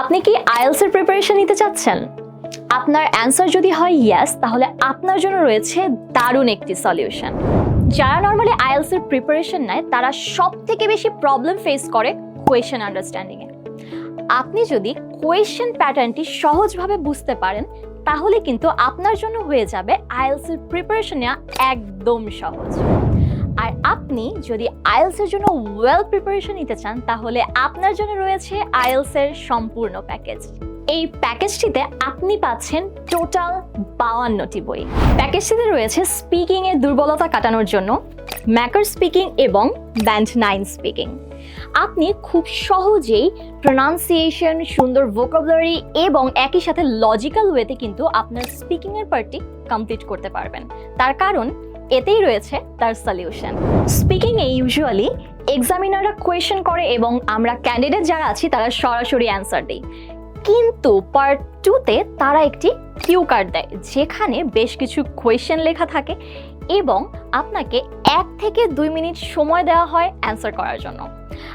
আপনি কি আইএলসের প্রিপারেশন নিতে চাচ্ছেন? আপনার অ্যান্সার যদি হয় ইয়েস তাহলে আপনার জন্য রয়েছে দারুণ একটি সলিউশন যারা নর্মালি আইএলসের প্রিপারেশন নেয়, তারা সব থেকে বেশি প্রবলেম ফেস করে কোয়েশ্চেন আন্ডারস্ট্যান্ডিংয়ে আপনি যদি কোয়েশ্চেন প্যাটার্নটি সহজভাবে বুঝতে পারেন, তাহলে কিন্তু আপনার জন্য হয়ে যাবে আইএলসের প্রিপারেশন নেওয়া একদম সহজ। আপনি যদি আইএলসের জন্য ওয়েল প্রিপারেশন নিতে চান, তাহলে আপনার জন্য রয়েছে আইএলসের সম্পূর্ণ প্যাকেজ এই প্যাকেজটিতে আপনি পাচ্ছেন টোটাল বাউান্নটি বই। প্যাকেজটিতে রয়েছে স্পিকিং এর দুর্বলতা কাটানোর জন্য ম্যাকার স্পিকিং এবং ব্যান্ড নাইন স্পিকিং আপনি খুব সহজেই প্রনাউন্সিয়েশন সুন্দর ভোকাবুলারি এবং একই সাথে লজিক্যাল ওয়েতে কিন্তু আপনার স্পিকিংয়ের পার্টি কমপ্লিট করতে পারবেন। তার কারণ এতেই রয়েছে তার সলিউশন স্পিকিংয়ে ইউজুয়ালি এক্সামিনাররা কোয়েশ্চেন করে এবং আমরা ক্যান্ডিডেট যারা আছি, তারা সরাসরি অ্যান্সার দিই। কিন্তু পার্ট টুতে তারা একটি কিউ কার্ড দেয়, যেখানে বেশ কিছু কোয়েশন লেখা থাকে এবং আপনাকে এক থেকে দুই মিনিট সময় দেওয়া হয় অ্যান্সার করার জন্য।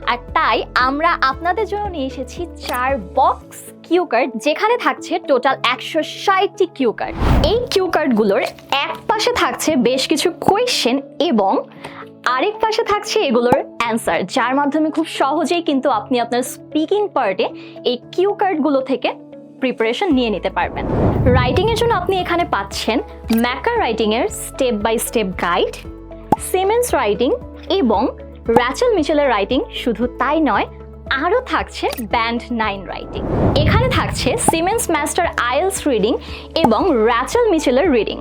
আর তাই আমরা আপনাদের জন্য নিয়ে এসেছি চার বক্স কিউ কার্ড যেখানে থাকছে টোটাল একশো ষাটটি কিউ কার্ড এই কিউ কার্ডগুলোর এক পাশে থাকছে বেশ কিছু কোয়েশ্চেন এবং আরেক পাশে থাকছে এগুলোর অ্যান্সার যার মাধ্যমে খুব সহজেই কিন্তু আপনি আপনার স্পিকিং পার্টে এই কিউ কার্ডগুলো থেকে প্রিপারেশন নিয়ে নিতে পারবেন। রাইটিংয়ের জন্য আপনি এখানে পাচ্ছেন Makkar রাইটিংয়ের step by step guide Simon's writing এবং র্যাচেল মিচেলের রাইটিং শুধু তাই নয়, আরও থাকছে ব্যান্ড নাইন রাইটিং এখানে থাকছে সিমেন্স মাস্টার আইএলস রিডিং এবং র্যাচেল মিচেলের রিডিং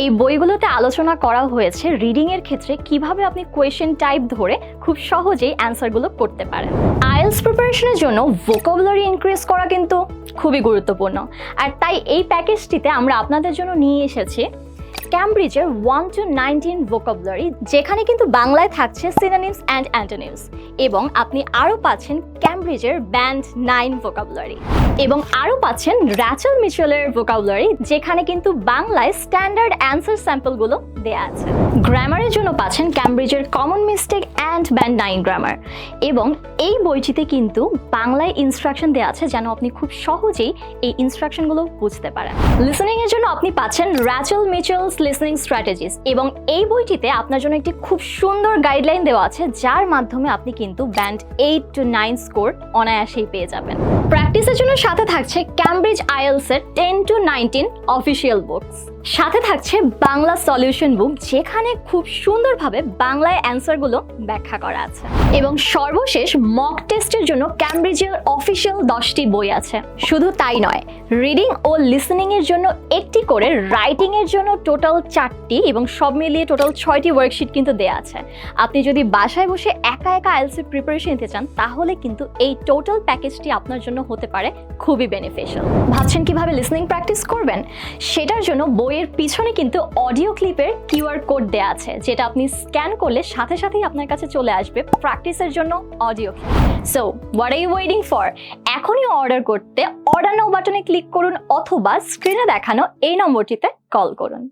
এই বইগুলোতে আলোচনা করা হয়েছে রিডিংয়ের ক্ষেত্রে কীভাবে আপনি কোয়েশ্চেন টাইপ ধরে খুব সহজেই অ্যান্সারগুলো করতে পারেন। আইএলস প্রিপারেশনের জন্য ভোকাবুলারি ইনক্রিজ করা কিন্তু খুবই গুরুত্বপূর্ণ। আর তাই এই প্যাকেজটিতে আমরা আপনাদের জন্য নিয়ে এসেছি ক্যামব্রিজের ওয়ান টু নাইনটিন ভোকাবুলারি যেখানে কিন্তু বাংলায় থাকছে সিনোনিমস অ্যান্ড অ্যান্টোনিমস এবং আপনি আরও পাচ্ছেন ক্যামব্রিজের ব্যান্ড নাইন ভোকাবুলারি এবং আরও পাচ্ছেন র্যাচেল মিচেলের ভোকাবুলারি যেখানে কিন্তু বাংলায় স্ট্যান্ডার্ড অ্যান্সার স্যাম্পলগুলো দেয়া আছে। গ্রামারের জন্য পাচ্ছেন ক্যামব্রিজের common mistake and band nine grammar এবং এই বইটিতে কিন্তু বাংলায় ইনস্ট্রাকশন দেওয়া আছে যেন আপনি খুব সহজেই এই ইনস্ট্রাকশনগুলো বুঝতে পারেন। লিসনিং এর জন্য আপনি পাচ্ছেন র্যাচেল মিচেলস লিসনিং স্ট্র্যাটেজিস এবং এই বইটিতে আপনার জন্য একটি খুব সুন্দর গাইডলাইন দেওয়া আছে, যার মাধ্যমে আপনি কিন্তু band eight to nine score অনায়াসেই পেয়ে যাবেন। প্র্যাকটিসের জন্য সাথে থাকছে ক্যামব্রিজ আইএলস এর ten to nineteen official books সাথে থাকছে বাংলা সলিউশন বুক, যেখানে খুব সুন্দরভাবে বাংলায় অ্যান্সারগুলো ব্যাখ্যা করা আছে। এবং সর্বশেষ মক টেস্টের জন্য ক্যামব্রিজের অফিসিয়াল দশটি বই আছে। শুধু তাই নয় রিডিং ও লিসনিং এর জন্য একটি করে রাইটিং এর জন্য টোটাল চারটি এবং সব মিলিয়ে টোটাল ছয়টি ওয়ার্কশিট কিন্তু দেয়া আছে। আপনি যদি বাসায় বসে একা একা আইএলসি প্রিপারেশন নিতে চান, তাহলে কিন্তু এই টোটাল প্যাকেজটি আপনার জন্য হতে পারে খুবই বেনিফিশিয়াল ভাবছেন কীভাবে লিসনিং প্র্যাকটিস করবেন? সেটার জন্য বইয়ের পিছনে কিন্তু অডিও ক্লিপের কিউআর কোড দেওয়া আছে, যেটা আপনি স্ক্যান করলে সাথে সাথেই আপনার কাছে চলে আসবে প্র্যাকটিসের জন্য audio so what are you waiting for এখনই অর্ডার করতে অর্ডার নাও বাটনে ক্লিক করুন অথবা স্ক্রিনে দেখানো এই নম্বরটিতে কল করুন।